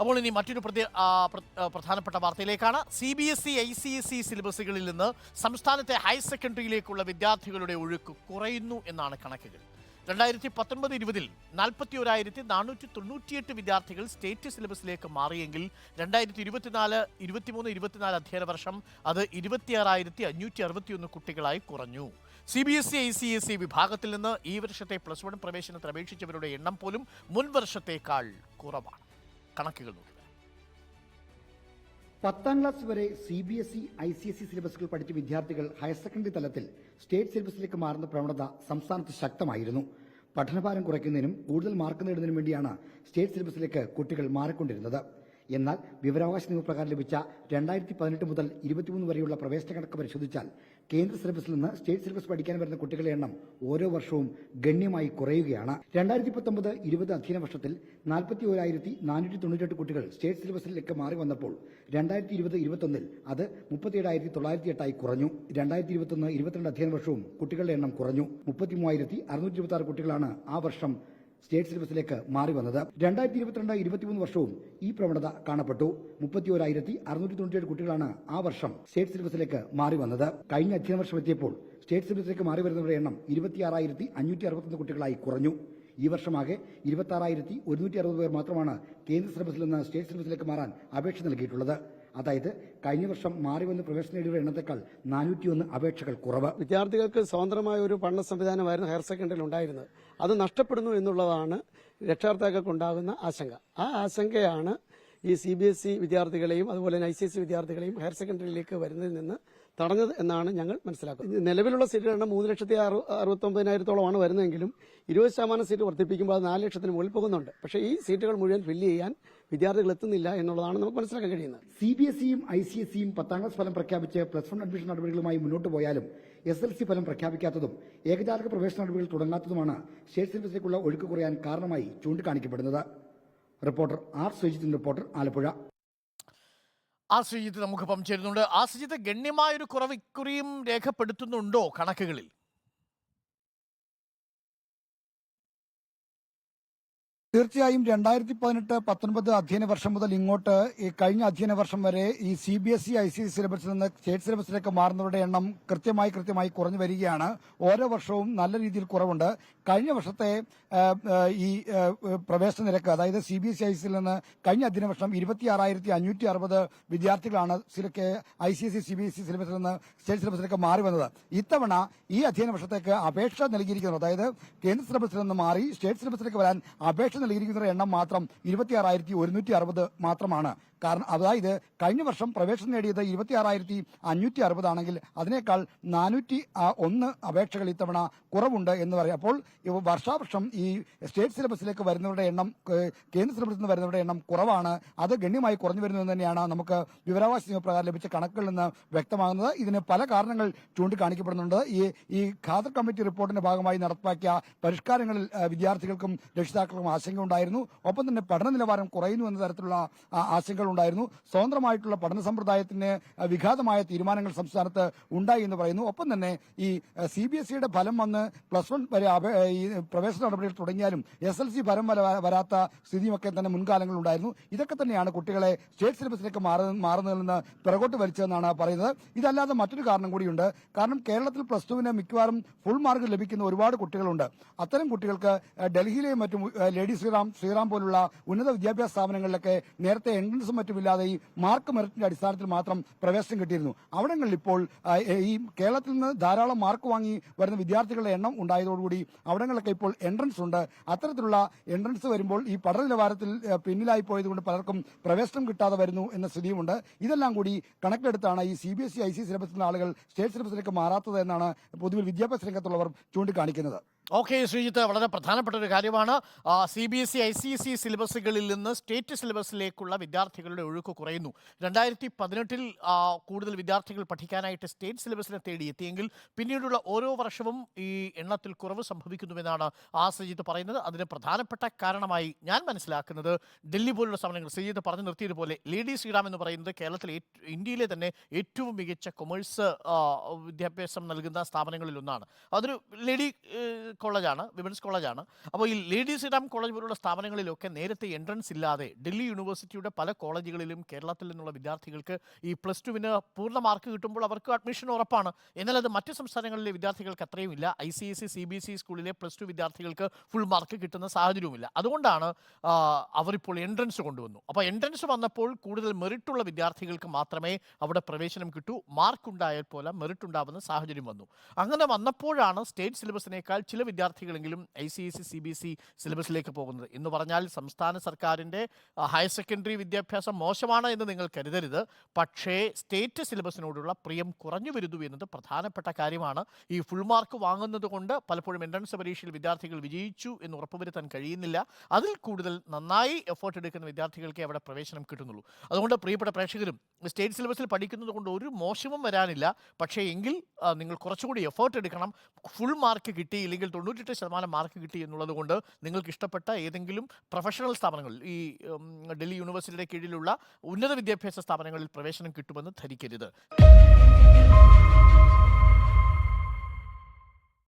അപ്പോൾ ഇനി മറ്റൊരു പ്രതി- പ്രധാനപ്പെട്ട വാർത്തയിലേക്കാണ്. C B S E I C S E സിലബസുകളിൽ നിന്ന് സംസ്ഥാനത്തെ ഹയർ സെക്കൻഡറിയിലേക്കുള്ള വിദ്യാർത്ഥികളുടെ ഒഴുക്ക് കുറയുന്നു എന്നാണ് കണക്കുകൾ. രണ്ടായിരത്തി പത്തൊൻപത് ഇരുപതിൽ നാൽപ്പത്തി ഒരായിരത്തി നാനൂറ്റി തൊണ്ണൂറ്റിയെട്ട് വിദ്യാർത്ഥികൾ സ്റ്റേറ്റ് സിലബസിലേക്ക് മാറിയെങ്കിൽ രണ്ടായിരത്തി ഇരുപത്തിനാല് ഇരുപത്തിമൂന്ന് ഇരുപത്തിനാല് അധ്യയന വർഷം അത് ഇരുപത്തിയാറായിരത്തി അഞ്ഞൂറ്റി അറുപത്തിയൊന്ന് കുട്ടികളായി കുറഞ്ഞു. C B S E I C S E വിഭാഗത്തിൽ നിന്ന് ഈ വർഷത്തെ പ്ലസ് വൺ പ്രവേശനത്തിന് അപേക്ഷിച്ചവരുടെ എണ്ണം പോലും മുൻ വർഷത്തേക്കാൾ കുറവാണ്. കണക്കുകൾ. പത്താം ക്ലാസ് വരെ C B S E I C S E സിലബസുകൾ പഠിച്ച വിദ്യാർത്ഥികൾ ഹയർ സെക്കൻഡറി തലത്തിൽ സ്റ്റേറ്റ് സിലബസിലേക്ക് മാറുന്ന പ്രവണത സംസ്ഥാനത്ത് ശക്തമായിരുന്നു. പഠനഭാരം കുറയ്ക്കുന്നതിനും കൂടുതൽ മാർക്ക് നേടുന്നതിനും വേണ്ടിയാണ് സ്റ്റേറ്റ് സിലബസിലേക്ക് കുട്ടികൾ മാറിക്കൊണ്ടിരുന്നത്. എന്നാൽ വിവരാവകാശ നിയമപ്രകാരം ലഭിച്ച രണ്ടായിരത്തി പതിനെട്ട് മുതൽ ഇരുപത്തിമൂന്ന് വരെയുള്ള പ്രവേശന കണക്ക് പരിശോധിച്ചാൽ കേന്ദ്ര സിലബസിൽ നിന്ന് സ്റ്റേറ്റ് സിലബസ് പഠിക്കാൻ വരുന്ന കുട്ടികളുടെ എണ്ണം ഓരോ വർഷവും ഗണ്യമായി കുറയുകയാണ്. രണ്ടായിരത്തി പത്തൊമ്പത് ഇരുപത് അധ്യയന വർഷത്തിൽ നാൽപ്പത്തി ഓരായിരത്തി നാനൂറ്റി തൊണ്ണൂറ്റെട്ട് കുട്ടികൾ സ്റ്റേറ്റ് സിലബസിലേക്ക് മാറി വന്നപ്പോൾ രണ്ടായിരത്തി ഇരുപത് ഇരുപത്തൊന്നിൽ അത് മുപ്പത്തിയേഴായിരത്തി തൊള്ളായിരത്തി എട്ടായി കുറഞ്ഞു. രണ്ടായിരത്തി ഇരുപത്തൊന്ന് ഇരുപത്തിരണ്ട് അധ്യയന വർഷവും കുട്ടികളുടെ എണ്ണം കുറഞ്ഞു. മുപ്പത്തി മൂവായിരത്തി അറുന്നൂറ്റി ഇരുപത്തി ആറ് കുട്ടികളാണ് ആ വർഷം സ്റ്റേറ്റ് സിലബസിലേക്ക് മാറി വന്നത്. രണ്ടായിരത്തി ഇരുപത്തിരണ്ട് ഇരുപത്തിമൂന്ന് വർഷവും ഈ പ്രവണത കാണപ്പെട്ടു. മുപ്പത്തി ഓരായിരത്തി അറുന്നൂറ്റി തൊണ്ണൂറ്റിയേഴ് കുട്ടികളാണ് ആ വർഷം സ്റ്റേറ്റ് സിലബസിലേക്ക് മാറി വന്നത്. കഴിഞ്ഞ അധ്യയന വർഷം എത്തിയപ്പോൾ സ്റ്റേറ്റ് സിലബസിലേക്ക് മാറി വരുന്നവരുടെ എണ്ണം ഇരുപത്തിയാറായിരത്തി അഞ്ഞൂറ്റി അറുപത്തൊന്ന് കുട്ടികളായി കുറഞ്ഞു. ഈ വർഷമാകെ ഇരുപത്തി ആറായിരത്തി ഒരുന്നൂറ്റി അറുപത് പേർ മാത്രമാണ് കേന്ദ്ര സിലബസിൽ നിന്ന് സ്റ്റേറ്റ് സിലബസിലേക്ക് മാറാൻ അപേക്ഷ നൽകിയിട്ടുള്ളത്. അതായത് കഴിഞ്ഞ വർഷം മാറി വന്ന് പ്രവേശനം നേടിയ എണ്ണത്തെക്കാൾ നാനൂറ്റിയൊന്ന് അപേക്ഷകൾ കുറവ്. വിദ്യാർത്ഥികൾക്ക് സ്വതന്ത്രമായ ഒരു പഠന സംവിധാനമായിരുന്നു ഹയർ സെക്കൻഡറിയിൽ ഉണ്ടായിരുന്നത്. അത് നഷ്ടപ്പെടുന്നു എന്നുള്ളതാണ് രക്ഷാകർത്താക്കൾക്ക് ഉണ്ടാകുന്ന ആശങ്ക. ആ ആശങ്കയാണ് ഈ സി ബി എസ് ഇ വിദ്യാർത്ഥികളെയും അതുപോലെ തന്നെ ഐ സി എസ് ഇ വിദ്യാർത്ഥികളെയും ഹയർ സെക്കൻഡറിയിലേക്ക് വരുന്നതിൽ നിന്ന് തടഞ്ഞത് എന്നാണ് ഞങ്ങൾ മനസ്സിലാക്കുന്നത്. നിലവിലുള്ള സീറ്റുകളുടെ എണ്ണം മൂന്ന് ലക്ഷത്തി അറു അറുപത്തൊമ്പതിനായിരത്തോളമാണ് വരുന്നതെങ്കിലും ഇരുപത് ശതമാനം സീറ്റ് വർദ്ധിപ്പിക്കുമ്പോൾ അത് നാല് ലക്ഷത്തിന് മുകളിൽ പോകുന്നുണ്ട്. പക്ഷേ ഈ സീറ്റുകൾ മുഴുവൻ ഫില്ല് ചെയ്യാൻ വിദ്യാർത്ഥികൾ എത്തുന്നില്ല എന്നുള്ളതാണ് നമുക്ക് മനസ്സിലാക്കാൻ കഴിയുന്നത്. സി ബി എസ് ഇയും ഐ സി എസ് ഇയും പത്താം ക്ലാസ് ഫലം പ്രഖ്യാപിച്ച് പ്ലസ് വൺ അഡ്മിഷൻ നടപടികളുമായി മുന്നോട്ട് പോയാലും എസ് എൽ സി ഫലം പ്രഖ്യാപിക്കാത്തതും ഏകജാലക പ്രവേശന നടപടികൾ തുടങ്ങാത്തതുമാണ് സ്റ്റേറ്റ് സിലബസിലേക്കുള്ള ഒഴുക്ക് കുറയാൻ കാരണമായി ചൂണ്ടിക്കാണിക്കപ്പെടുന്നത്. റിപ്പോർട്ടർ ആർ സുജിത്തിന്റെ റിപ്പോർട്ടർ ആലപ്പുഴ. ആ ശ്രീജിത്ത് നമുക്കിപ്പം ചേരുന്നുണ്ട്. ആ ശ്രീജിത്ത് ഗണ്യമായൊരു കുറവ് ഇക്കുറിയും രേഖപ്പെടുത്തുന്നുണ്ടോ കണക്കുകളിൽ? തീർച്ചയായും രണ്ടായിരത്തി പതിനെട്ട് പത്തൊൻപത് അധ്യയന വർഷം മുതൽ ഇങ്ങോട്ട് ഈ കഴിഞ്ഞ അധ്യയന വർഷം വരെ ഈ C B S E I C സിലബസിൽ നിന്ന് സ്റ്റേറ്റ് സിലബസിലേക്ക് മാറുന്നവരുടെ എണ്ണം കൃത്യമായി കൃത്യമായി കുറഞ്ഞു വരികയാണ്. ഓരോ വർഷവും നല്ല രീതിയിൽ കുറവുണ്ട്. കഴിഞ്ഞ വർഷത്തെ ഈ പ്രവേശന നിരക്ക് അതായത് C B S E I സിയിൽ നിന്ന് കഴിഞ്ഞ അധ്യയന വർഷം ഇരുപത്തിയാറായിരത്തി അഞ്ഞൂറ്റി അറുപത് വിദ്യാർത്ഥികളാണ് I C S C B S E സിലബസിൽ നിന്ന് സ്റ്റേറ്റ് സിലബസിലേക്ക് മാറി വന്നത്. ഇത്തവണ ഈ അധ്യയന വർഷത്തേക്ക് അപേക്ഷ നൽകിയിരിക്കുന്നത് അതായത് കേന്ദ്ര സിലബസിൽ നിന്ന് മാറി സ്റ്റേറ്റ് സിലബസിലേക്ക് വരാൻ അപേക്ഷ നൽകിയിരിക്കുന്നവരുടെ എണ്ണം മാത്രം ഇരുപത്തിയാറായിരത്തി ഒരുന്നൂറ്റി അറുപത് മാത്രമാണ്. കാരണം അതായത് കഴിഞ്ഞ വർഷം പ്രവേശനം നേടിയത് ഇരുപത്തി ആറായിരത്തി അഞ്ഞൂറ്റി അറുപതാണെങ്കിൽ അതിനേക്കാൾ നാനൂറ്റി ഒന്ന് അപേക്ഷകൾ ഇത്തവണ കുറവുണ്ട് എന്ന് പറയും. അപ്പോൾ വർഷാവർഷം ഈ സ്റ്റേറ്റ് സിലബസിലേക്ക് വരുന്നവരുടെ എണ്ണം കേന്ദ്ര സിലബസിൽ നിന്ന് വരുന്നവരുടെ എണ്ണം കുറവാണ്. അത് ഗണ്യമായി കുറഞ്ഞു വരുന്നു എന്ന് തന്നെയാണ് നമുക്ക് വിവരാവകാശ നിയമപ്രകാരം ലഭിച്ച കണക്കുകളിൽ നിന്ന് വ്യക്തമാകുന്നത്. ഇതിന് പല കാരണങ്ങൾ ചൂണ്ടിക്കാണിക്കപ്പെടുന്നുണ്ട്. ഈ ഈ ഖാദർ കമ്മിറ്റി റിപ്പോർട്ടിന്റെ ഭാഗമായി നടപ്പാക്കിയ പരിഷ്കാരങ്ങളിൽ വിദ്യാർത്ഥികൾക്കും രക്ഷിതാക്കൾക്കും ആശങ്കയുണ്ടായിരുന്നു. ഒപ്പം തന്നെ പഠന നിലവാരം കുറയുന്നു എന്ന തരത്തിലുള്ള ആശങ്ക ഉണ്ടായിരുന്നു സ്വതന്ത്രമായിട്ടുള്ള പഠന സമ്പ്രദായത്തിന് വിഘാതമായ തീരുമാനങ്ങൾ സംസ്ഥാനത്ത് ഉണ്ടായി എന്ന് പറയുന്നു. ഒപ്പം തന്നെ ഈ സി ബി എസ് ഇയുടെ ഫലം വന്ന് പ്ലസ് വൺ വരെ ഈ പ്രവേശന നടപടികൾ തുടങ്ങിയാലും എസ് എൽ സി ഫലം വരെ വരാത്ത സ്ഥിതിയുമൊക്കെ തന്നെ മുൻകാലങ്ങളിൽ ഉണ്ടായിരുന്നു ഇതൊക്കെ തന്നെയാണ് കുട്ടികളെ സ്റ്റേറ്റ് സിലബസിലേക്ക് മാറുന്നതെന്ന് പിറകോട്ട് വലിച്ചതെന്നാണ് പറയുന്നത്. ഇതല്ലാതെ മറ്റൊരു കാരണം കൂടിയുണ്ട്. കാരണം കേരളത്തിൽ പ്ലസ് ടുവിന് മിക്കവാറും ഫുൾ മാർക്ക് ലഭിക്കുന്ന ഒരുപാട് കുട്ടികളുണ്ട്. അത്തരം കുട്ടികൾക്ക് ഡൽഹിയിലെയും മറ്റും ലേഡി ശ്രീറാം ശ്രീറാം പോലുള്ള ഉന്നത വിദ്യാഭ്യാസ സ്ഥാപനങ്ങളിലൊക്കെ നേരത്തെ എൻട്രൻസും മറ്റും ഇല്ലാതെ ഈ മാർക്ക് മെറിറ്റിന്റെ അടിസ്ഥാനത്തിൽ മാത്രം പ്രവേശനം കിട്ടിയിരുന്നു. അവിടങ്ങളിൽ ഇപ്പോൾ ഈ കേരളത്തിൽ നിന്ന് ധാരാളം മാർക്ക് വാങ്ങി വരുന്ന വിദ്യാർത്ഥികളുടെ എണ്ണം ഉണ്ടായതോടുകൂടി അവിടങ്ങളിലൊക്കെ ഇപ്പോൾ എൻട്രൻസ് ഉണ്ട്. അത്തരത്തിലുള്ള എൻട്രൻസ് വരുമ്പോൾ ഈ പഠന നിലവാരത്തിൽ പിന്നിലായി പോയതുകൊണ്ട് പലർക്കും പ്രവേശനം കിട്ടാതെ വരുന്നു എന്ന സ്ഥിതിയുമുണ്ട്. ഇതെല്ലാം കൂടി കണക്കിലെടുത്താണ് ഈ C B S E I C സിലബസിലുള്ള ആളുകൾ സ്റ്റേറ്റ് സിലബസിലേക്ക് മാറാത്തത് എന്നാണ് പൊതുവിൽ വിദ്യാഭ്യാസ രംഗത്തുള്ളവർ ചൂണ്ടിക്കാണിക്കുന്നത്. ഓക്കെ ശ്രീജിത്ത്. വളരെ പ്രധാനപ്പെട്ട ഒരു കാര്യമാണ്. C B S E I C E സിലബസുകളിൽ നിന്ന് സ്റ്റേറ്റ് സിലബസിലേക്കുള്ള വിദ്യാർത്ഥികളുടെ ഒഴുക്ക് കുറയുന്നു. രണ്ടായിരത്തി പതിനെട്ടിൽ കൂടുതൽ വിദ്യാർത്ഥികൾ പഠിക്കാനായിട്ട് സ്റ്റേറ്റ് സിലബസിനെ തേടി എത്തിയെങ്കിൽ പിന്നീടുള്ള ഓരോ വർഷവും ഈ എണ്ണത്തിൽ കുറവ് സംഭവിക്കുന്നുവെന്നാണ് ആ ശ്രീജിത്ത് പറയുന്നത്. അതിന് പ്രധാനപ്പെട്ട കാരണമായി ഞാൻ മനസ്സിലാക്കുന്നത് ഡൽഹി പോലുള്ള സമരങ്ങൾ ശ്രീജിത്ത് പറഞ്ഞു നിർത്തിയതുപോലെ ലേഡി ശ്രീറാം എന്ന് പറയുന്നത് കേരളത്തിലെ ഇന്ത്യയിലെ തന്നെ ഏറ്റവും മികച്ച കൊമേഴ്സ് വിദ്യാഭ്യാസം നൽകുന്ന സ്ഥാപനങ്ങളിൽ ഒന്നാണ് അതൊരു ലേഡി കോളേജാണ് വിമൻസ് കോളേജാണ് അപ്പോൾ ഈ ലേഡീസ് ഇടാം കോളേജ് പോലുള്ള സ്ഥാപനങ്ങളിലൊക്കെ നേരത്തെ എൻട്രൻസ് ഇല്ലാതെ ഡൽഹി യൂണിവേഴ്സിറ്റിയുടെ പല കോളേജുകളിലും കേരളത്തിൽ നിന്നുള്ള വിദ്യാർത്ഥികൾക്ക് ഈ പ്ലസ് ടുവിന് പൂർണ മാർക്ക് കിട്ടുമ്പോൾ അവർക്ക് അഡ്മിഷൻ ഉറപ്പാണ്. എന്നാൽ അത് മറ്റ് സംസ്ഥാനങ്ങളിലെ വിദ്യാർത്ഥികൾക്ക് അത്രയും ഇല്ല. I C S C C B S E സ്കൂളിലെ പ്ലസ് ടു വിദ്യാർത്ഥികൾക്ക് ഫുൾ മാർക്ക് കിട്ടുന്ന സാഹചര്യവുമില്ല. അതുകൊണ്ടാണ് അവരിപ്പോൾ എൻട്രൻസ് കൊണ്ടുവന്നു. അപ്പോൾ എൻട്രൻസ് വന്നപ്പോൾ കൂടുതൽ മെറിറ്റുള്ള വിദ്യാർത്ഥികൾക്ക് മാത്രമേ അവിടെ പ്രവേശനം കിട്ടൂ. മാർക്ക് ഉണ്ടായാൽ പോലെ മെറിറ്റ് ഉണ്ടാവുന്ന സാഹചര്യം വന്നു. അങ്ങനെ വന്നപ്പോഴാണ് സ്റ്റേറ്റ് സിലബസിനേക്കാൾ ചില വിദ്യാർത്ഥികളെങ്കിലും I C S C B S E സിലബസിലേക്ക് പോകുന്നത്. എന്ന് പറഞ്ഞാൽ സംസ്ഥാന സർക്കാരിന്റെ ഹയർ സെക്കൻഡറി വിദ്യാഭ്യാസം മോശമാണ് എന്ന് നിങ്ങൾ കരുതരുത്. പക്ഷേ സ്റ്റേറ്റ് സിലബസിനോടുള്ള പ്രിയം കുറഞ്ഞു വരുന്നു എന്നത് പ്രധാനപ്പെട്ട കാര്യമാണ്. ഈ ഫുൾ മാർക്ക് വാങ്ങുന്നത് കൊണ്ട് പലപ്പോഴും എൻട്രൻസ് പരീക്ഷയിൽ വിദ്യാർത്ഥികൾ വിജയിച്ചു എന്ന് ഉറപ്പുവരുത്താൻ കഴിയുന്നില്ല. അതിൽ കൂടുതൽ നന്നായി എഫേർട്ട് എടുക്കുന്ന വിദ്യാർത്ഥികൾക്ക് അവിടെ പ്രവേശനം കിട്ടുന്നുള്ളൂ. അതുകൊണ്ട് പ്രിയപ്പെട്ട പ്രേക്ഷകരും സ്റ്റേറ്റ് സിലബസിൽ പഠിക്കുന്നത് കൊണ്ട് ഒരു മോശവും വരാനില്ല. പക്ഷേ എങ്കിൽ നിങ്ങൾ കുറച്ചുകൂടി എഫേർട്ട് എടുക്കണം. ഫുൾ മാർക്ക് കിട്ടി ഇല്ലെങ്കിൽ തൊണ്ണൂറ്റെട്ട് ശതമാനം മാർക്ക് കിട്ടി എന്നുള്ളത് കൊണ്ട് നിങ്ങൾക്ക് ഇഷ്ടപ്പെട്ട ഏതെങ്കിലും പ്രൊഫഷണൽ സ്ഥാപനങ്ങൾ ഈ ഡൽഹി യൂണിവേഴ്സിറ്റിയുടെ കീഴിലുള്ള ഉന്നത വിദ്യാഭ്യാസ സ്ഥാപനങ്ങളിൽ പ്രവേശനം കിട്ടുമെന്ന് ധരിക്കരുത്.